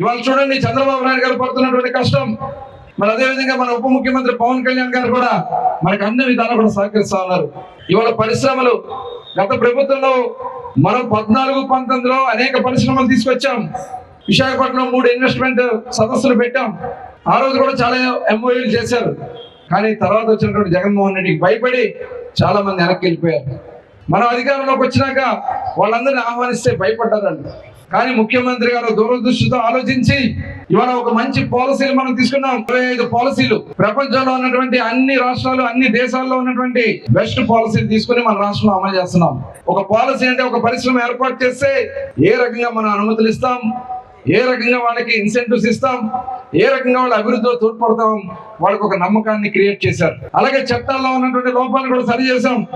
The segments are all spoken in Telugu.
ఇవాళ చూడండి చంద్రబాబు నాయుడు గారు పడుతున్నటువంటి కష్టం. మరి అదేవిధంగా మన ఉప ముఖ్యమంత్రి పవన్ కళ్యాణ్ గారు కూడా మనకు అన్ని విధాలు కూడా సహకరిస్తా ఉన్నారు. ఇవాళ పరిశ్రమలు గత ప్రభుత్వంలో మనం పద్నాలుగు పంతొమ్మిదిలో అనేక పరిశ్రమలు తీసుకొచ్చాం. విశాఖపట్నం మూడు ఇన్వెస్ట్మెంట్ సదస్సులు పెట్టాం. ఆ రోజు కూడా చాలా ఎంఓయూలు చేశారు. కానీ తర్వాత వచ్చినటువంటి జగన్మోహన్ రెడ్డికి భయపడి చాలా మంది వెనక్కి వెళ్ళిపోయారు. మనం అధికారంలోకి వచ్చినాక వాళ్ళందరినీ ఆహ్వానిస్తే భయపడ్డారండి. కానీ ముఖ్యమంత్రి గారు దూరదృష్టితో ఆలోచించి ఇవాళ ఒక మంచి పాలసీలు మనం తీసుకున్నాం. ఇరవై ఐదు పాలసీలు. ప్రపంచంలో ఉన్నటువంటి అన్ని రాష్ట్రాలు అన్ని దేశాల్లో ఉన్నటువంటి బెస్ట్ పాలసీలు తీసుకుని మన రాష్ట్రంలో అమలు చేస్తున్నాం. ఒక పాలసీ అంటే ఒక పరిశ్రమ ఏర్పాటు చేస్తే ఏ రకంగా మనం అనుమతులు ఇస్తాం? ఏ రకంగా వాళ్ళకి ఇన్సెంటివ్స్ ఇస్తాం? ఏ రకంగా వాళ్ళు అభివృద్ధిలో తోడ్పడతాం? వాళ్ళకి ఒక నమ్మకాన్ని క్రియేట్ చేశారు. అలాగే చట్టాల్లో ఉన్నటువంటి లోపాలను కూడా సరి చేశాం.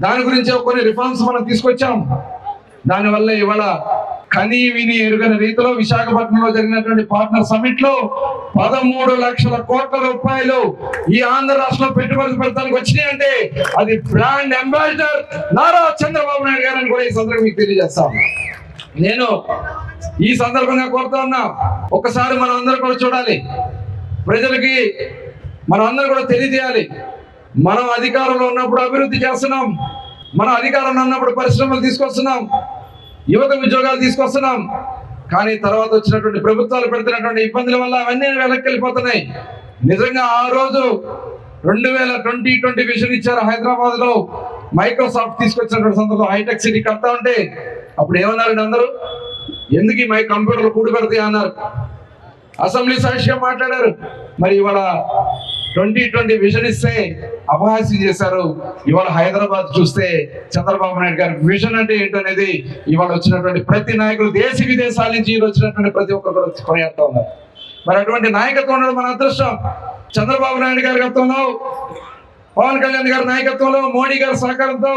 దాని గురించి కొన్ని రిఫార్మ్స్ మనం తీసుకొచ్చాం. దానివల్ల ఇవాళ కని విని ఎరుగని రీతిలో విశాఖపట్నంలో జరిగినటువంటి పార్ట్నర్ సమిట్లో పదమూడు లక్షల కోట్ల రూపాయలు ఈ ఆంధ్ర రాష్ట్రంలో పెట్టుబడులు పెడతానికి వచ్చినాయి అంటే అది బ్రాండ్ అంబాసిడర్ నారా చంద్రబాబు నాయుడు గారు అని కూడా ఈ సందర్భంగా మీకు తెలియజేస్తాం నేను ఈ సందర్భంగా కోరుతా ఉన్నా ఒక్కసారి మనం అందరూ కూడా చూడాలి. ప్రజలకి మనం అందరూ కూడా తెలియజేయాలి. మనం అధికారంలో ఉన్నప్పుడు అభివృద్ధి చేస్తున్నాం. మనం అధికారంలో ఉన్నప్పుడు పరిశ్రమలు తీసుకొస్తున్నాం. యువత ఉద్యోగాలు తీసుకొస్తున్నాం. కానీ తర్వాత వచ్చినటువంటి ప్రభుత్వాలు పెడుతున్నటువంటి ఇబ్బందుల వల్ల అవన్నీ వెనక్కి వెళ్ళిపోతున్నాయి నిజంగా ఆ రోజు రెండు వేల ట్వంటీ ట్వంటీ విజన్ ఇచ్చారు హైదరాబాద్లో మైక్రోసాఫ్ట్ తీసుకొచ్చినటువంటి సందర్భంలో హైటెక్ సిటీ కడతా ఉంటే అప్పుడు ఏమన్నారండి అందరూ? ఎందుకు ఈ మై కంప్యూటర్లు కూడి పెడతాయి అన్నారు. అసెంబ్లీ సాక్ష్యం మాట్లాడారు. మరి ఇవాళ ట్వంటీ ట్వంటీ విజన్ ఇస్తే అపహాస్యం చేశారు. ఇవాళ హైదరాబాద్ చూస్తే చంద్రబాబు నాయుడు గారి విజన్ అంటే ఏంటనేది ఇవాళ వచ్చినటువంటి ప్రతి నాయకులు దేశ విదేశాల నుంచి వచ్చినటువంటి ప్రతి ఒక్కరు కూడా కొనియాడుతూ ఉన్నారు. మరి అటువంటి నాయకత్వం ఉండడం మన అదృష్టం. చంద్రబాబు నాయుడు గారి గతంలో పవన్ కళ్యాణ్ గారి నాయకత్వంలో మోడీ గారి సహకారంతో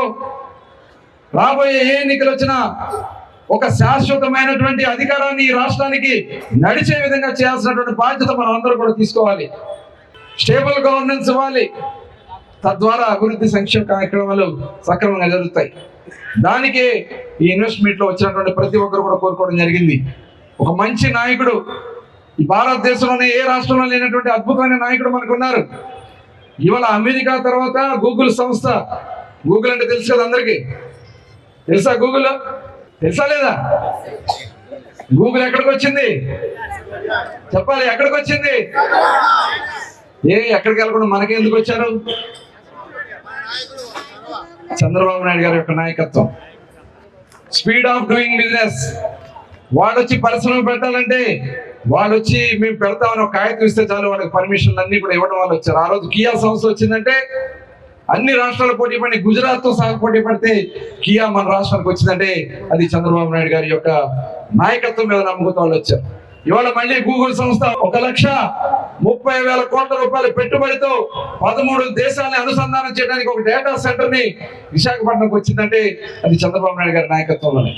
రాబోయే ఏ ఎన్నికలు వచ్చినా ఒక శాశ్వతమైనటువంటి అధికారాన్ని ఈ రాష్ట్రానికి నడిచే విధంగా చేయాల్సినటువంటి బాధ్యత మనం అందరూ కూడా తీసుకోవాలి. స్టేబుల్ గవర్నెన్స్ ఇవ్వాలి. తద్వారా అభివృద్ధి సంక్షేమ కార్యక్రమాలు సక్రమంగా జరుగుతాయి. దానికే ఈ ఇన్వెస్ట్మెంట్లో వచ్చినటువంటి ప్రతి ఒక్కరు కూడా కోరుకోవడం జరిగింది. ఒక మంచి నాయకుడు ఈ భారతదేశంలోనే ఏ రాష్ట్రంలో లేనటువంటి అద్భుతమైన నాయకుడు మనకు ఉన్నారు ఇవాళ అమెరికా తర్వాత గూగుల్ సంస్థ. గూగుల్ అంటే తెలుసు కదా అందరికీ? తెలుసా గూగుల్? తెలుసా లేదా? గూగుల్ ఎక్కడికి వచ్చింది చెప్పాలి ఎక్కడికి వచ్చింది ఏ ఎక్కడికి వెళ్ళకుండా మనకి ఎందుకు వచ్చారు? చంద్రబాబు నాయుడు గారి యొక్క నాయకత్వం. స్పీడ్ ఆఫ్ డూయింగ్ బిజినెస్ వాళ్ళు వచ్చి పరిశ్రమ పెట్టాలంటే వాళ్ళు వచ్చి మేము పెడతామని ఒక కాగితం ఇస్తే చాలు వాళ్ళకి పర్మిషన్లు అన్ని కూడా ఇవ్వడం వాళ్ళు వచ్చారు. ఆ రోజు కియా సంస్థ వచ్చిందంటే అన్ని రాష్ట్రాలు పోటీ పడి గుజరాత్తో సహా పోటీ పడితే కియా మన రాష్ట్రానికి వచ్చిందంటే అది చంద్రబాబు నాయుడు గారి యొక్క నాయకత్వం మీద నమ్మకంతో వాళ్ళు వచ్చారు. ఇవాళ మళ్ళీ గూగుల్ సంస్థ ఒక లక్ష ముప్పై వేల కోట్ల రూపాయల పెట్టుబడితో పదమూడు దేశాలని అనుసంధానం చేయడానికి ఒక డేటా సెంటర్ని విశాఖపట్నంకి వచ్చిందంటే అది చంద్రబాబు నాయుడు గారి నాయకత్వంలోనే.